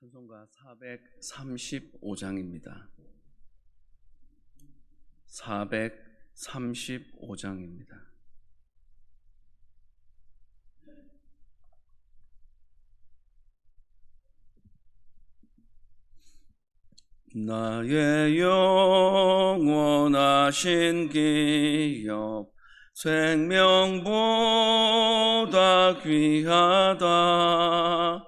찬송가 435장입니다. 435장입니다. 나의 영원하신 기업 생명보다 귀하다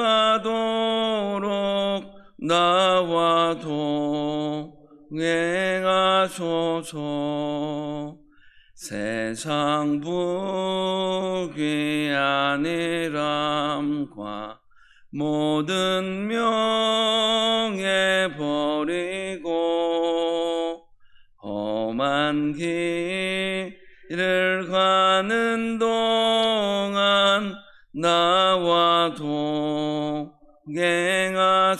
나와 동행하소서. 세상 부귀한 일함과 모든 명예 버리고 험한 길을 가는 동안 나와 동행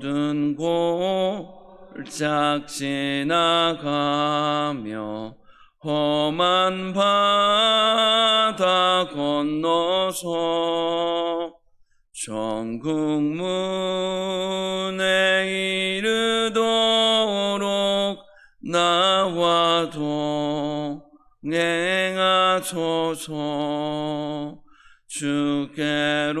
어두운 골짝 지나가며 험한 바다 건너서 전국 문에 이르도록 나와 동행하소서. 주께로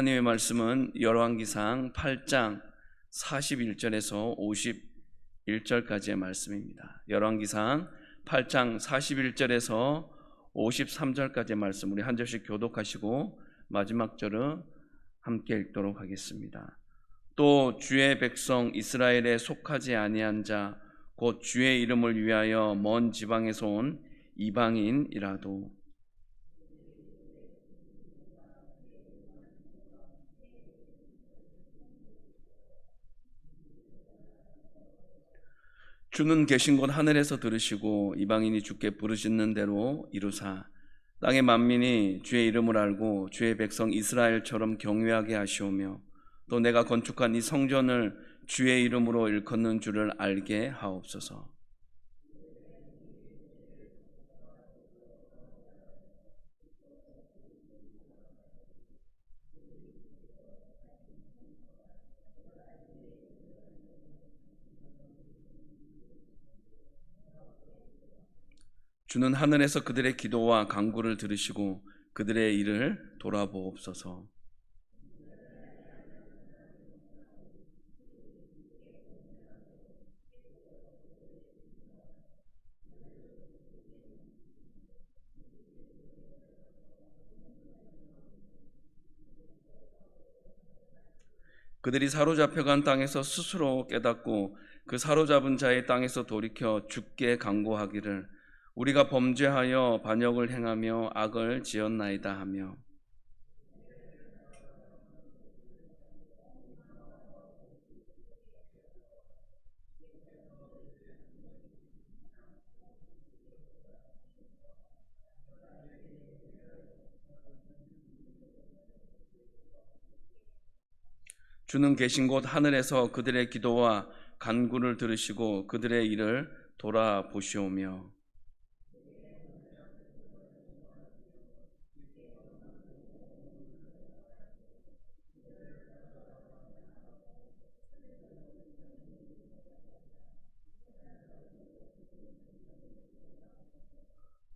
하나님의 말씀은 열왕기상 8장 41절에서 51절까지의 말씀입니다. 열왕기상 8장 41절에서 53절까지의 말씀 우리 한 절씩 교독하시고 마지막 절은 함께 읽도록 하겠습니다. 또 주의 백성 이스라엘에 속하지 아니한 자 곧 주의 이름을 위하여 먼 지방에서 온 이방인이라도 주는 계신 곳 하늘에서 들으시고 이방인이 주께 부르짖는 대로 이루사 땅의 만민이 주의 이름을 알고 주의 백성 이스라엘처럼 경외하게 하시오며 또 내가 건축한 이 성전을 주의 이름으로 일컫는 줄을 알게 하옵소서. 주는 하늘에서 그들의 기도와 간구를 들으시고 그들의 일을 돌아보옵소서. 그들이 사로잡혀간 땅에서 스스로 깨닫고 그 사로잡은 자의 땅에서 돌이켜 죽게 강구하기를 우리가 범죄하여 반역을 행하며 악을 지었나이다 하며 주는 계신 곳 하늘에서 그들의 기도와 간구를 들으시고 그들의 일을 돌아보시오며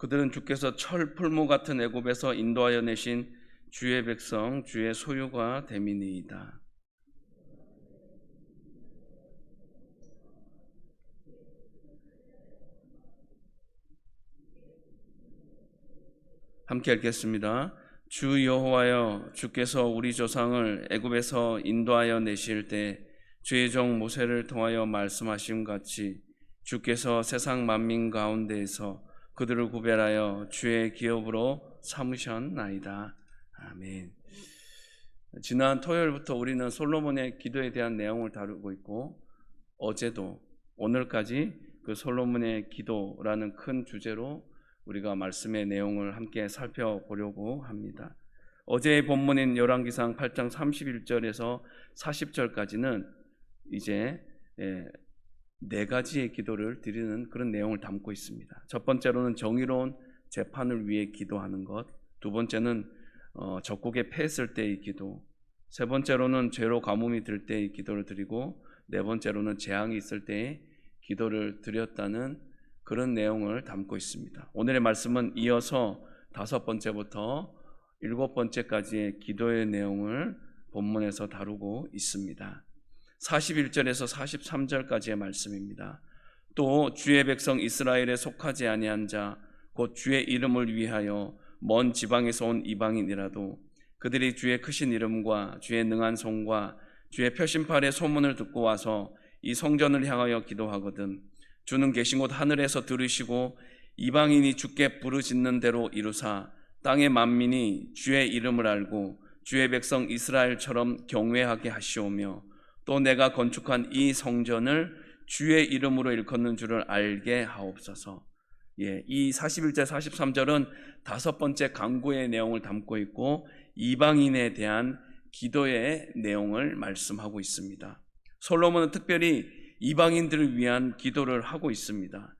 그들은 주께서 철 풀무 같은 애굽에서 인도하여 내신 주의 백성 주의 소유가 됨이니이다. 함께 읽겠습니다. 주 여호와여 주께서 우리 조상을 애굽에서 인도하여 내실 때 주의 종 모세를 통하여 말씀하신 같이 주께서 세상 만민 가운데에서 그들을 구별하여 주의 기업으로 삼으셨나이다. 아멘. 지난 토요일부터 우리는 솔로몬의 기도에 대한 내용을 다루고 있고 어제도 오늘까지 그 솔로몬의 기도라는 큰 주제로 우리가 말씀의 내용을 함께 살펴보려고 합니다. 어제의 본문인 열왕기상 8장 31절에서 40절까지는 이제 예, 네 가지의 기도를 드리는 그런 내용을 담고 있습니다. 첫 번째로는 정의로운 재판을 위해 기도하는 것, 두 번째는 어, 적국에 패했을 때의 기도, 세 번째로는 죄로 가뭄이 들 때의 기도를 드리고 네 번째로는 재앙이 있을 때의 기도를 드렸다는 그런 내용을 담고 있습니다. 오늘의 말씀은 이어서 다섯 번째부터 일곱 번째까지의 기도의 내용을 본문에서 다루고 있습니다. 41절에서 43절까지의 말씀입니다. 또 주의 백성 이스라엘에 속하지 아니한 자 곧 주의 이름을 위하여 먼 지방에서 온 이방인이라도 그들이 주의 크신 이름과 주의 능한 손과 주의 표심팔의 소문을 듣고 와서 이 성전을 향하여 기도하거든 주는 계신 곳 하늘에서 들으시고 이방인이 주께 부르짖는 대로 이루사 땅의 만민이 주의 이름을 알고 주의 백성 이스라엘처럼 경외하게 하시오며 또 내가 건축한 이 성전을 주의 이름으로 일컫는 줄을 알게 하옵소서. 예, 이 41절 43절은 다섯 번째 강구의 내용을 담고 있고 이방인에 대한 기도의 내용을 말씀하고 있습니다. 솔로몬은 특별히 이방인들을 위한 기도를 하고 있습니다.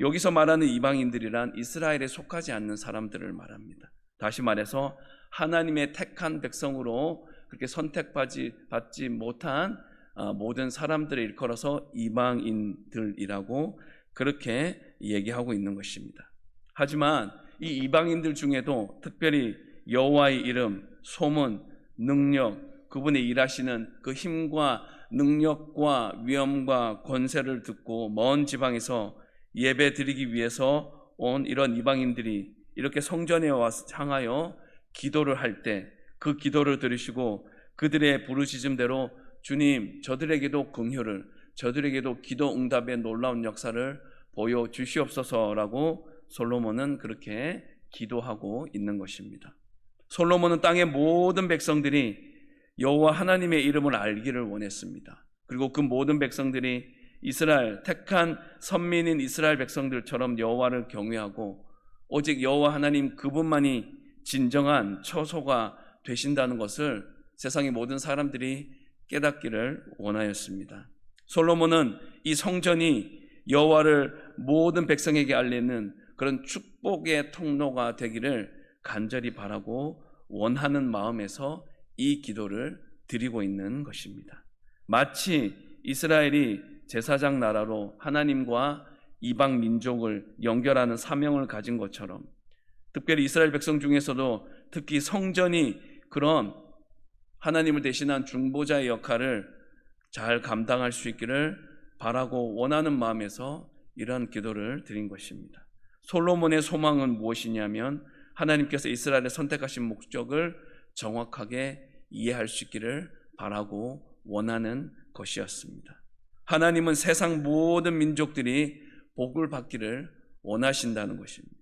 여기서 말하는 이방인들이란 이스라엘에 속하지 않는 사람들을 말합니다. 다시 말해서 하나님의 택한 백성으로 그렇게 선택받지 받지 못한 어, 모든 사람들을 일컬어서 이방인들이라고 그렇게 얘기하고 있는 것입니다. 하지만 이 이방인들 중에도 특별히 여호와의 이름, 소문, 능력, 그분의 일하시는 그 힘과 능력과 위엄과 권세를 듣고 먼 지방에서 예배 드리기 위해서 온 이런 이방인들이 이렇게 성전에 와서 향하여 기도를 할 때 그 기도를 들으시고 그들의 부르짖음대로 주님 저들에게도 긍휼을 저들에게도 기도 응답의 놀라운 역사를 보여 주시옵소서라고 솔로몬은 그렇게 기도하고 있는 것입니다. 솔로몬은 땅의 모든 백성들이 여호와 하나님의 이름을 알기를 원했습니다. 그리고 그 모든 백성들이 이스라엘 택한 선민인 이스라엘 백성들처럼 여호와를 경외하고 오직 여호와 하나님 그분만이 진정한 처소가 되신다는 것을 세상의 모든 사람들이 깨닫기를 원하였습니다. 솔로몬은 이 성전이 여호와를 모든 백성에게 알리는 그런 축복의 통로가 되기를 간절히 바라고 원하는 마음에서 이 기도를 드리고 있는 것입니다. 마치 이스라엘이 제사장 나라로 하나님과 이방 민족을 연결하는 사명을 가진 것처럼 특별히 이스라엘 백성 중에서도 특히 성전이 그런 하나님을 대신한 중보자의 역할을 잘 감당할 수 있기를 바라고 원하는 마음에서 이러한 기도를 드린 것입니다. 솔로몬의 소망은 무엇이냐면 하나님께서 이스라엘을 선택하신 목적을 정확하게 이해할 수 있기를 바라고 원하는 것이었습니다. 하나님은 세상 모든 민족들이 복을 받기를 원하신다는 것입니다.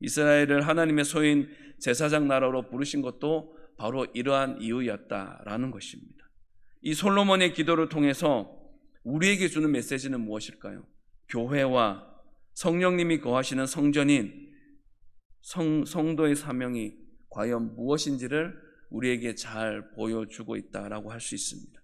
이스라엘을 하나님의 소인 제사장 나라로 부르신 것도 바로 이러한 이유였다라는 것입니다. 이 솔로몬의 기도를 통해서 우리에게 주는 메시지는 무엇일까요? 교회와 성령님이 거하시는 성전인 성, 성도의 사명이 과연 무엇인지를 우리에게 잘 보여주고 있다라고 할 수 있습니다.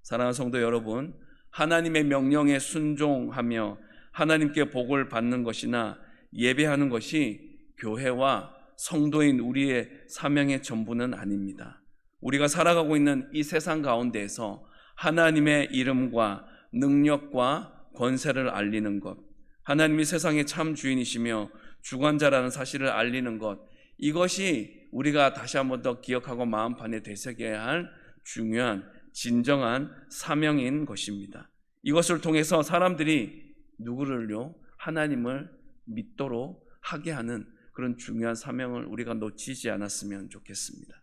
사랑하는 성도 여러분, 하나님의 명령에 순종하며 하나님께 복을 받는 것이나 예배하는 것이 교회와 성도인 우리의 사명의 전부는 아닙니다. 우리가 살아가고 있는 이 세상 가운데에서 하나님의 이름과 능력과 권세를 알리는 것, 하나님이 세상의 참 주인이시며 주관자라는 사실을 알리는 것, 이것이 우리가 다시 한번 더 기억하고 마음판에 되새겨야 할 중요한 진정한 사명인 것입니다. 이것을 통해서 사람들이 누구를요? 하나님을 믿도록 하게 하는 그런 중요한 사명을 우리가 놓치지 않았으면 좋겠습니다.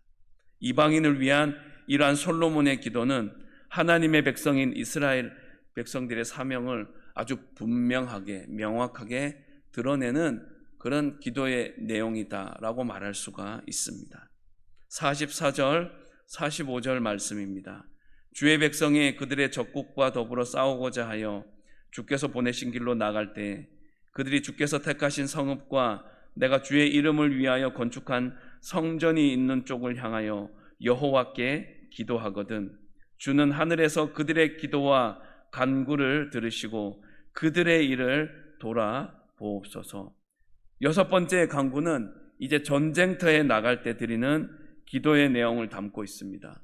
이방인을 위한 이러한 솔로몬의 기도는 하나님의 백성인 이스라엘 백성들의 사명을 아주 분명하게 명확하게 드러내는 그런 기도의 내용이다라고 말할 수가 있습니다. 44절, 45절 말씀입니다. 주의 백성이 그들의 적국과 더불어 싸우고자 하여 주께서 보내신 길로 나갈 때 그들이 주께서 택하신 성읍과 내가 주의 이름을 위하여 건축한 성전이 있는 쪽을 향하여 여호와께 기도하거든 주는 하늘에서 그들의 기도와 간구를 들으시고 그들의 일을 돌아보옵소서. 여섯 번째 간구는 이제 전쟁터에 나갈 때 드리는 기도의 내용을 담고 있습니다.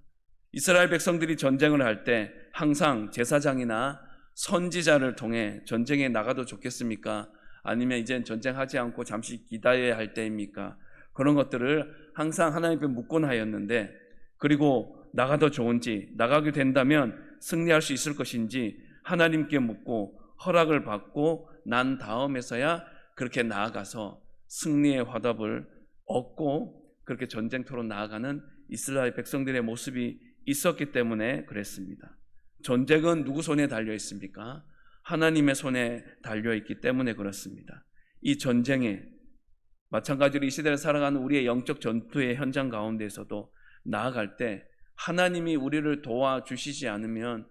이스라엘 백성들이 전쟁을 할 때 항상 제사장이나 선지자를 통해 전쟁에 나가도 좋겠습니까? 아니면 이젠 전쟁하지 않고 잠시 기다려야 할 때입니까? 그런 것들을 항상 하나님께 묻곤 하였는데 그리고 나가도 좋은지 나가게 된다면 승리할 수 있을 것인지 하나님께 묻고 허락을 받고 난 다음에서야 그렇게 나아가서 승리의 화답을 얻고 그렇게 전쟁터로 나아가는 이스라엘 백성들의 모습이 있었기 때문에 그랬습니다. 전쟁은 누구 손에 달려 있습니까? 하나님의 손에 달려 있기 때문에 그렇습니다. 이 전쟁에 마찬가지로 이 시대를 살아가는 우리의 영적 전투의 현장 가운데서도 나아갈 때 하나님이 우리를 도와주시지 않으면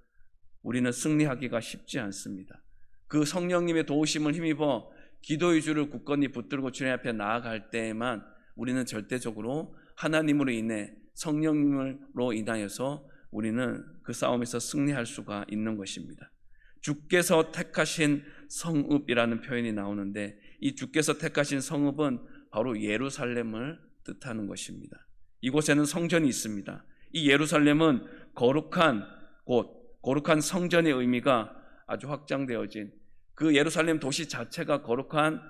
우리는 승리하기가 쉽지 않습니다. 그 성령님의 도우심을 힘입어 기도의 줄을 굳건히 붙들고 주님 앞에 나아갈 때에만 우리는 절대적으로 하나님으로 인해 성령님으로 인하여서 우리는 그 싸움에서 승리할 수가 있는 것입니다. 주께서 택하신 성읍이라는 표현이 나오는데 이 주께서 택하신 성읍은 바로 예루살렘을 뜻하는 것입니다. 이곳에는 성전이 있습니다. 이 예루살렘은 거룩한 곳, 거룩한 성전의 의미가 아주 확장되어진 그 예루살렘 도시 자체가 거룩한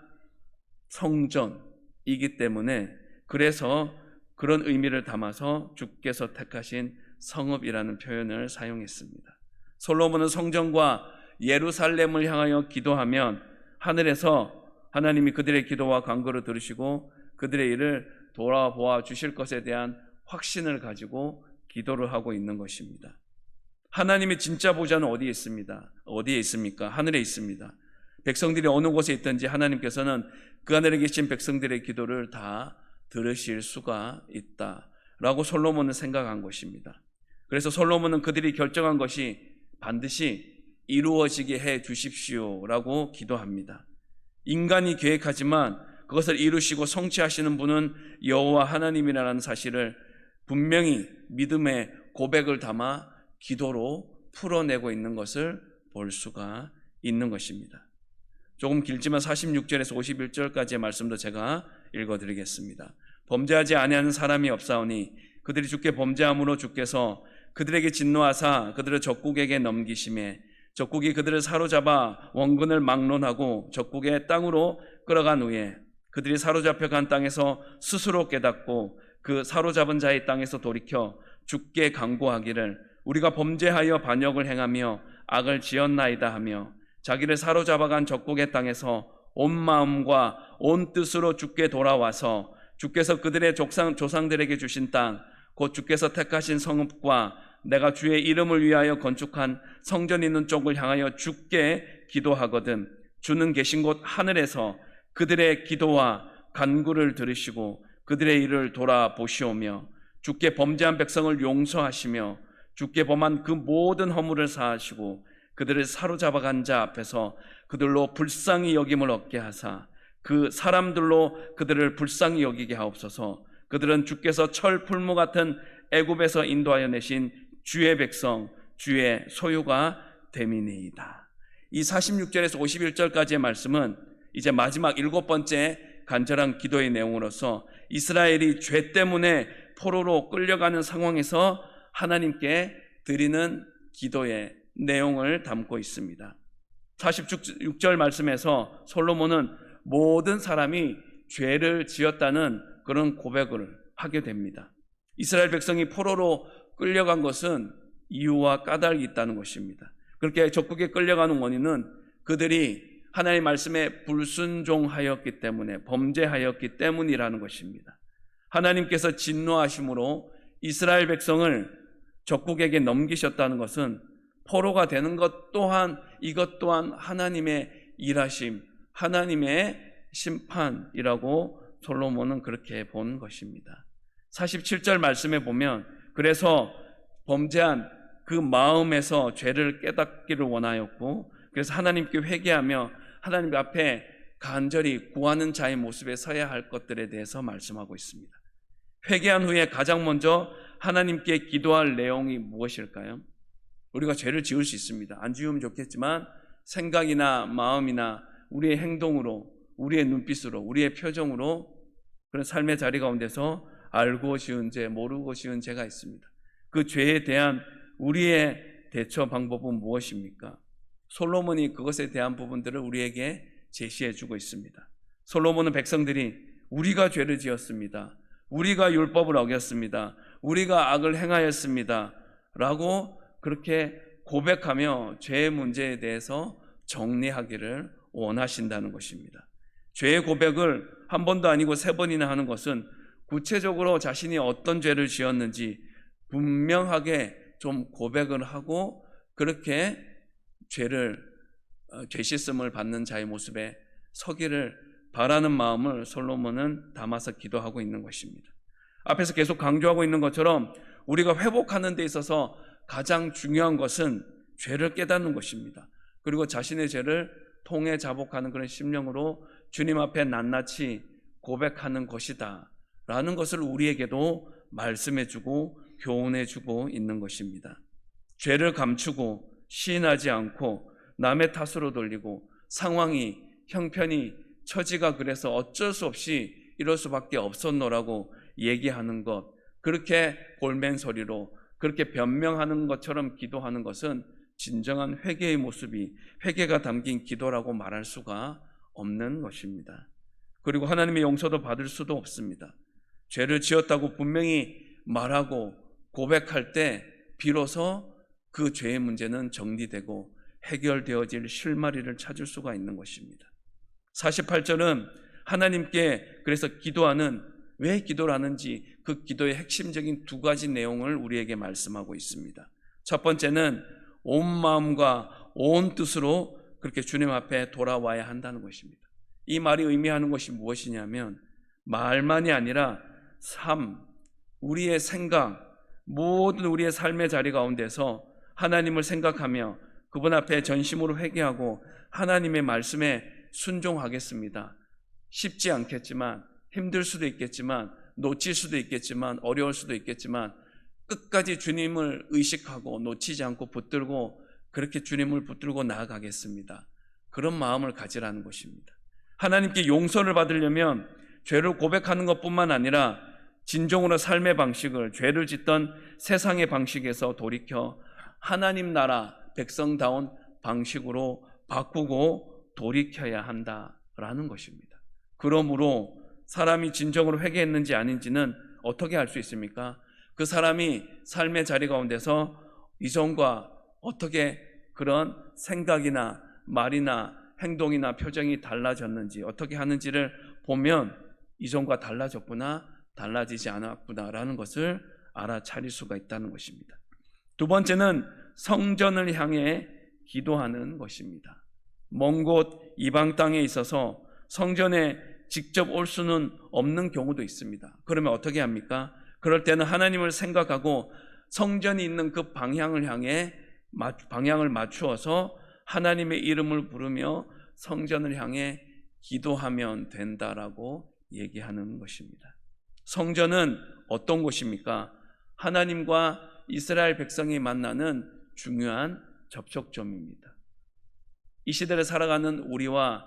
성전이기 때문에 그래서 그런 의미를 담아서 주께서 택하신 성읍이라는 표현을 사용했습니다. 솔로몬은 성전과 예루살렘을 향하여 기도하면 하늘에서 하나님이 그들의 기도와 간구를 들으시고 그들의 일을 돌아보아 주실 것에 대한 확신을 가지고 기도를 하고 있는 것입니다. 하나님의 진짜 보좌는 어디에 있습니다. 어디에 있습니까? 하늘에 있습니다. 백성들이 어느 곳에 있든지 하나님께서는 그 하늘에 계신 백성들의 기도를 다 들으실 수가 있다라고 솔로몬은 생각한 것입니다. 그래서 솔로몬은 그들이 결정한 것이 반드시 이루어지게 해 주십시오라고 기도합니다. 인간이 계획하지만 그것을 이루시고 성취하시는 분은 여호와 하나님이라는 사실을 분명히 믿음의 고백을 담아 기도로 풀어내고 있는 것을 볼 수가 있는 것입니다. 조금 길지만 46절에서 51절까지의 말씀도 제가 읽어드리겠습니다. 범죄하지 아니하는 사람이 없사오니 그들이 주께 범죄함으로 주께서 그들에게 진노하사 그들을 적국에게 넘기심에 적국이 그들을 사로잡아 원근을 막론하고 적국의 땅으로 끌어간 후에 그들이 사로잡혀 간 땅에서 스스로 깨닫고 그 사로잡은 자의 땅에서 돌이켜 죽게 강구하기를 우리가 범죄하여 반역을 행하며 악을 지었나이다 하며 자기를 사로잡아간 적국의 땅에서 온 마음과 온 뜻으로 죽게 돌아와서 주께서 그들의 족상, 조상들에게 주신 땅, 곧 주께서 택하신 성읍과 내가 주의 이름을 위하여 건축한 성전 있는 쪽을 향하여 죽게 기도하거든 주는 계신 곳 하늘에서 그들의 기도와 간구를 들으시고 그들의 일을 돌아보시오며 주께 범죄한 백성을 용서하시며 주께 범한 그 모든 허물을 사하시고 그들을 사로잡아 간 자 앞에서 그들로 불쌍히 여김을 얻게 하사 그 사람들로 그들을 불쌍히 여기게 하옵소서. 그들은 주께서 철 풀무 같은 애굽에서 인도하여 내신 주의 백성 주의 소유가 됨이니이다. 이 46절에서 51절까지의 말씀은 이제 마지막 일곱 번째 간절한 기도의 내용으로서 이스라엘이 죄 때문에 포로로 끌려가는 상황에서 하나님께 드리는 기도의 내용을 담고 있습니다. 46절 말씀에서 솔로몬은 모든 사람이 죄를 지었다는 그런 고백을 하게 됩니다. 이스라엘 백성이 포로로 끌려간 것은 이유와 까닭이 있다는 것입니다. 그렇게 적국에 끌려가는 원인은 그들이 하나님의 말씀에 불순종하였기 때문에 범죄하였기 때문이라는 것입니다. 하나님께서 진노하심으로 이스라엘 백성을 적국에게 넘기셨다는 것은 포로가 되는 것 또한 이것 또한 하나님의 일하심, 하나님의 심판이라고 솔로몬은 그렇게 본 것입니다. 47절 말씀에 보면 그래서 범죄한 그 마음에서 죄를 깨닫기를 원하였고 그래서 하나님께 회개하며 하나님 앞에 간절히 구하는 자의 모습에 서야 할 것들에 대해서 말씀하고 있습니다. 회개한 후에 가장 먼저 하나님께 기도할 내용이 무엇일까요? 우리가 죄를 지을 수 있습니다. 안 지으면 좋겠지만 생각이나 마음이나 우리의 행동으로, 우리의 눈빛으로, 우리의 표정으로 그런 삶의 자리 가운데서 알고 지은 죄, 모르고 지은 죄가 있습니다. 그 죄에 대한 우리의 대처 방법은 무엇입니까? 솔로몬이 그것에 대한 부분들을 우리에게 제시해 주고 있습니다. 솔로몬은 백성들이 우리가 죄를 지었습니다. 우리가 율법을 어겼습니다. 우리가 악을 행하였습니다. 라고 그렇게 고백하며 죄의 문제에 대해서 정리하기를 원하신다는 것입니다. 죄의 고백을 한 번도 아니고 세 번이나 하는 것은 구체적으로 자신이 어떤 죄를 지었는지 분명하게 좀 고백을 하고 그렇게 죄를 어, 죄 씻음을 받는 자의 모습에 서기를 바라는 마음을 솔로몬은 담아서 기도하고 있는 것입니다. 앞에서 계속 강조하고 있는 것처럼 우리가 회복하는 데 있어서 가장 중요한 것은 죄를 깨닫는 것입니다. 그리고 자신의 죄를 통해 자복하는 그런 심령으로 주님 앞에 낱낱이 고백하는 것이다. 라는 것을 우리에게도 말씀해 주고 교훈해 주고 있는 것입니다. 죄를 감추고 시인하지 않고 남의 탓으로 돌리고 상황이 형편이 처지가 그래서 어쩔 수 없이 이럴 수밖에 없었노라고 얘기하는 것 그렇게 골맨 소리로 그렇게 변명하는 것처럼 기도하는 것은 진정한 회개의 모습이 회개가 담긴 기도라고 말할 수가 없는 것입니다. 그리고 하나님의 용서도 받을 수도 없습니다. 죄를 지었다고 분명히 말하고 고백할 때 비로소 그 죄의 문제는 정리되고 해결되어질 실마리를 찾을 수가 있는 것입니다. 48절은 하나님께 그래서 기도하는 왜 기도를 하는지 그 기도의 핵심적인 두 가지 내용을 우리에게 말씀하고 있습니다. 첫 번째는 온 마음과 온 뜻으로 그렇게 주님 앞에 돌아와야 한다는 것입니다. 이 말이 의미하는 것이 무엇이냐면 말만이 아니라 삶, 우리의 생각, 모든 우리의 삶의 자리 가운데서 하나님을 생각하며 그분 앞에 전심으로 회개하고 하나님의 말씀에 순종하겠습니다. 쉽지 않겠지만 힘들 수도 있겠지만 놓칠 수도 있겠지만 어려울 수도 있겠지만 끝까지 주님을 의식하고 놓치지 않고 붙들고 그렇게 주님을 붙들고 나아가겠습니다. 그런 마음을 가지라는 것입니다. 하나님께 용서를 받으려면 죄를 고백하는 것뿐만 아니라 진정으로 삶의 방식을 죄를 짓던 세상의 방식에서 돌이켜 하나님 나라 백성다운 방식으로 바꾸고 돌이켜야 한다라는 것입니다. 그러므로 사람이 진정으로 회개했는지 아닌지는 어떻게 알 수 있습니까? 그 사람이 삶의 자리 가운데서 이전과 어떻게 그런 생각이나 말이나 행동이나 표정이 달라졌는지 어떻게 하는지를 보면 이전과 달라졌구나 달라지지 않았구나라는 것을 알아차릴 수가 있다는 것입니다. 두 번째는 성전을 향해 기도하는 것입니다. 먼 곳 이방 땅에 있어서 성전에 직접 올 수는 없는 경우도 있습니다. 그러면 어떻게 합니까? 그럴 때는 하나님을 생각하고 성전이 있는 그 방향을 향해 방향을 맞추어서 하나님의 이름을 부르며 성전을 향해 기도하면 된다라고 얘기하는 것입니다. 성전은 어떤 곳입니까? 하나님과 이스라엘 백성이 만나는 중요한 접촉점입니다. 이 시대를 살아가는 우리와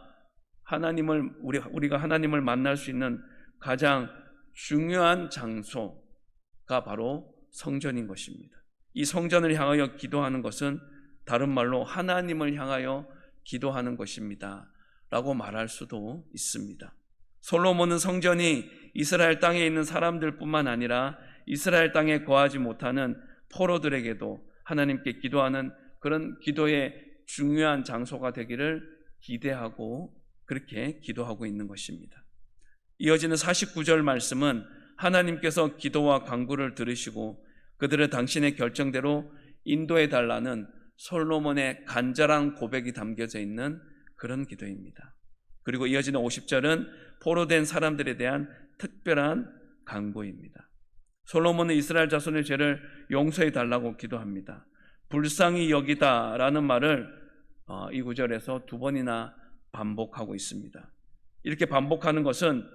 하나님을 우리 우리가 하나님을 만날 수 있는 가장 중요한 장소가 바로 성전인 것입니다. 이 성전을 향하여 기도하는 것은 다른 말로 하나님을 향하여 기도하는 것입니다. 라고 말할 수도 있습니다. 솔로몬은 성전이 이스라엘 땅에 있는 사람들뿐만 아니라 이스라엘 땅에 거하지 못하는 포로들에게도 하나님께 기도하는 그런 기도의 중요한 장소가 되기를 기대하고 그렇게 기도하고 있는 것입니다. 이어지는 49절 말씀은 하나님께서 기도와 간구를 들으시고 그들을 당신의 결정대로 인도해 달라는 솔로몬의 간절한 고백이 담겨져 있는 그런 기도입니다. 그리고 이어지는 50절은 포로된 사람들에 대한 특별한 간구입니다. 솔로몬은 이스라엘 자손의 죄를 용서해 달라고 기도합니다. 불쌍히 여기다라는 말을 어, 이 구절에서 두 번이나 반복하고 있습니다. 이렇게 반복하는 것은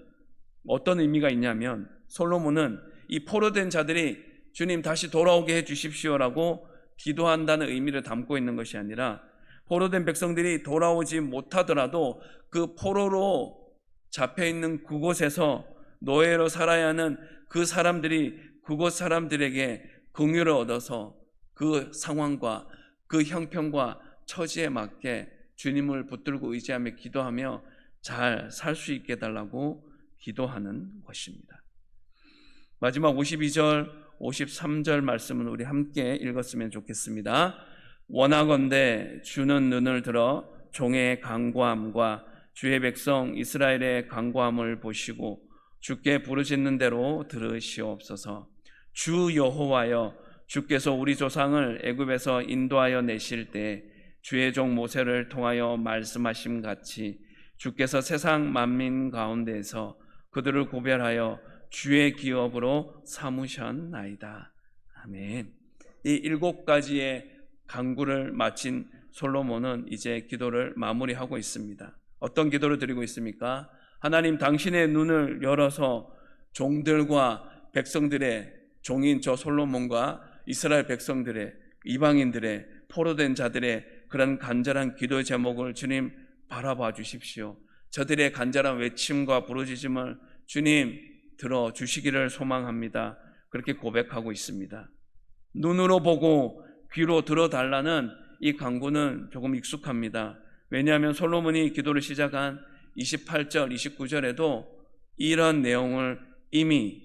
어떤 의미가 있냐면 솔로몬은 이 포로된 자들이 주님 다시 돌아오게 해 주십시오라고 기도한다는 의미를 담고 있는 것이 아니라 포로된 백성들이 돌아오지 못하더라도 그 포로로 잡혀 있는 그곳에서 노예로 살아야 하는 그 사람들이 그곳 사람들에게 긍휼을 얻어서 그 상황과 그 형편과 처지에 맞게 주님을 붙들고 의지하며 기도하며 잘 살 수 있게 달라고 기도하는 것입니다. 마지막 52절, 53절 말씀은 우리 함께 읽었으면 좋겠습니다. 원하건대 주는 눈을 들어 종의 강구함과 주의 백성 이스라엘의 강구함을 보시고 주께 부르짖는 대로 들으시옵소서. 주 여호와여 주께서 우리 조상을 애굽에서 인도하여 내실 때 주의 종 모세를 통하여 말씀하심 같이 주께서 세상 만민 가운데에서 그들을 구별하여 주의 기업으로 삼으셨나이다. 아멘. 이 일곱 가지의 강구를 마친 솔로몬은 이제 기도를 마무리하고 있습니다. 어떤 기도를 드리고 있습니까? 하나님 당신의 눈을 열어서 종들과 백성들의 종인 저 솔로몬과 이스라엘 백성들의 이방인들의 포로된 자들의 그런 간절한 기도 제목을 주님 바라봐 주십시오. 저들의 간절한 외침과 부르짖음을 주님 들어 주시기를 소망합니다. 그렇게 고백하고 있습니다. 눈으로 보고 귀로 들어 달라는 이 강구는 조금 익숙합니다. 왜냐하면 솔로몬이 기도를 시작한 28절, 29절에도 이런 내용을 이미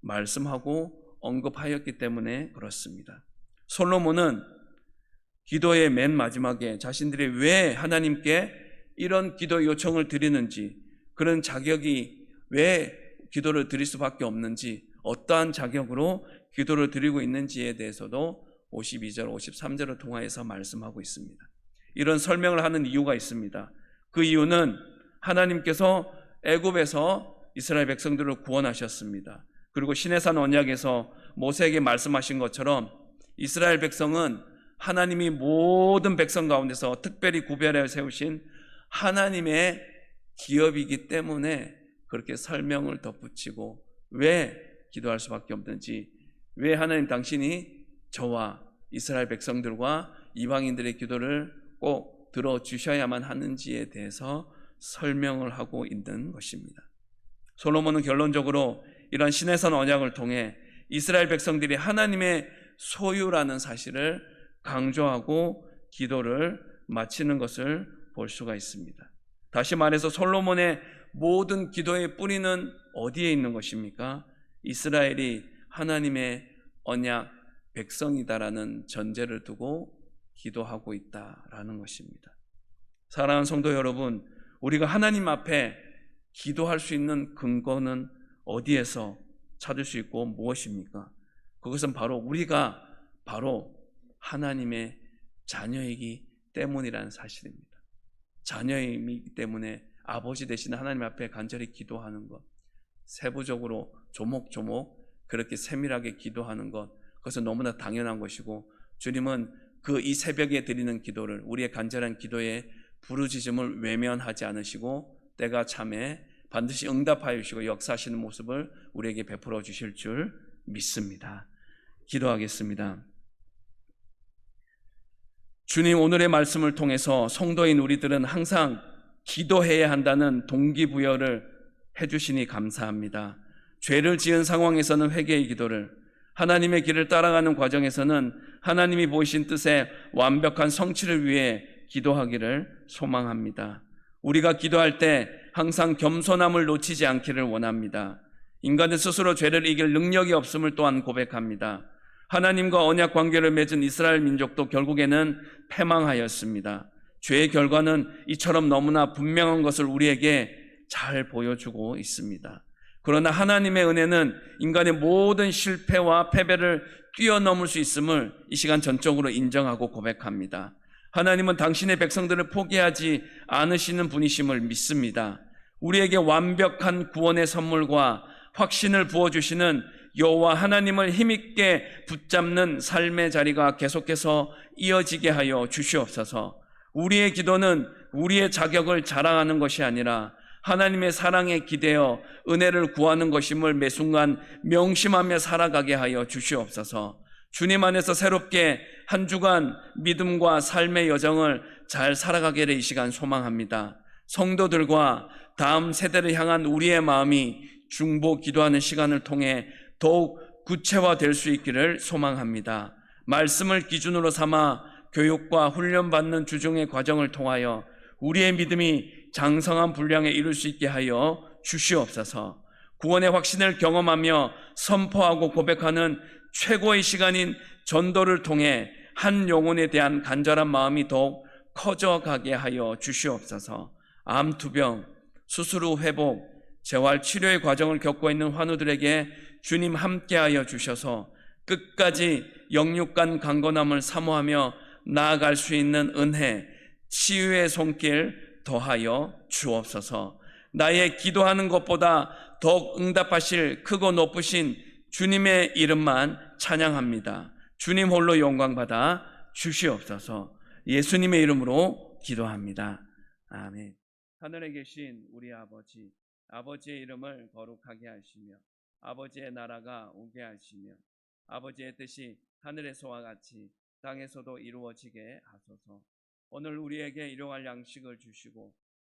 말씀하고 언급하였기 때문에 그렇습니다. 솔로몬은 기도의 맨 마지막에 자신들이 왜 하나님께 이런 기도 요청을 드리는지, 그런 자격이 왜 기도를 드릴 수밖에 없는지, 어떠한 자격으로 기도를 드리고 있는지에 대해서도 52절, 53절을 통하여서 말씀하고 있습니다. 이런 설명을 하는 이유가 있습니다. 그 이유는 하나님께서 애굽에서 이스라엘 백성들을 구원하셨습니다. 그리고 시내산 언약에서 모세에게 말씀하신 것처럼 이스라엘 백성은 하나님이 모든 백성 가운데서 특별히 구별해 세우신 하나님의 기업이기 때문에 그렇게 설명을 덧붙이고 왜 기도할 수밖에 없는지 왜 하나님 당신이 저와 이스라엘 백성들과 이방인들의 기도를 꼭 들어주셔야만 하는지에 대해서 설명을 하고 있는 것입니다. 솔로몬은 결론적으로 이런 신해선 언약을 통해 이스라엘 백성들이 하나님의 소유라는 사실을 강조하고 기도를 마치는 것을 볼 수가 있습니다. 다시 말해서 솔로몬의 모든 기도의 뿌리는 어디에 있는 것입니까? 이스라엘이 하나님의 언약 백성이다라는 전제를 두고 기도하고 있다라는 것입니다. 사랑하는 성도 여러분, 우리가 하나님 앞에 기도할 수 있는 근거는 어디에서 찾을 수 있고 무엇입니까? 그것은 바로 우리가 바로 하나님의 자녀이기 때문이라는 사실입니다. 자녀이기 때문에 아버지 되신 하나님 앞에 간절히 기도하는 것, 세부적으로 조목조목 그렇게 세밀하게 기도하는 것, 그것은 너무나 당연한 것이고 주님은 그 이 새벽에 드리는 기도를 우리의 간절한 기도에 부르짖음을 외면하지 않으시고 때가 참에 반드시 응답하여 주시고 역사하시는 모습을 우리에게 베풀어 주실 줄 믿습니다. 기도하겠습니다. 주님 오늘의 말씀을 통해서 성도인 우리들은 항상 기도해야 한다는 동기부여를 해주시니 감사합니다. 죄를 지은 상황에서는 회개의 기도를, 하나님의 길을 따라가는 과정에서는 하나님이 보이신 뜻의 완벽한 성취를 위해 기도하기를 소망합니다. 우리가 기도할 때 항상 겸손함을 놓치지 않기를 원합니다. 인간은 스스로 죄를 이길 능력이 없음을 또한 고백합니다. 하나님과 언약 관계를 맺은 이스라엘 민족도 결국에는 패망하였습니다. 죄의 결과는 이처럼 너무나 분명한 것을 우리에게 잘 보여주고 있습니다. 그러나 하나님의 은혜는 인간의 모든 실패와 패배를 뛰어넘을 수 있음을 이 시간 전적으로 인정하고 고백합니다. 하나님은 당신의 백성들을 포기하지 않으시는 분이심을 믿습니다. 우리에게 완벽한 구원의 선물과 확신을 부어주시는 여호와 하나님을 힘있게 붙잡는 삶의 자리가 계속해서 이어지게 하여 주시옵소서. 우리의 기도는 우리의 자격을 자랑하는 것이 아니라 하나님의 사랑에 기대어 은혜를 구하는 것임을 매 순간 명심하며 살아가게 하여 주시옵소서. 주님 안에서 새롭게 한 주간 믿음과 삶의 여정을 잘 살아가기를 이 시간 소망합니다. 성도들과 다음 세대를 향한 우리의 마음이 중보 기도하는 시간을 통해 더욱 구체화될 수 있기를 소망합니다. 말씀을 기준으로 삼아 교육과 훈련받는 주중의 과정을 통하여 우리의 믿음이 장성한 분량에 이룰 수 있게 하여 주시옵소서. 구원의 확신을 경험하며 선포하고 고백하는 최고의 시간인 전도를 통해 한 영혼에 대한 간절한 마음이 더욱 커져가게 하여 주시옵소서. 암 투병, 수술 후 회복, 재활 치료의 과정을 겪고 있는 환우들에게 주님 함께하여 주셔서 끝까지 영육간 강건함을 사모하며 나아갈 수 있는 은혜, 치유의 손길 더하여 주옵소서. 나의 기도하는 것보다 더욱 응답하실 크고 높으신 주님의 이름만 찬양합니다. 주님 홀로 영광 받아 주시옵소서. 예수님의 이름으로 기도합니다. 아멘. 하늘에 계신 우리 아버지, 아버지의 이름을 거룩하게 하시며 아버지의 나라가 오게 하시며 아버지의 뜻이 하늘에서와 같이 땅에서도 이루어지게 하소서. 오늘 우리에게 일용할 양식을 주시고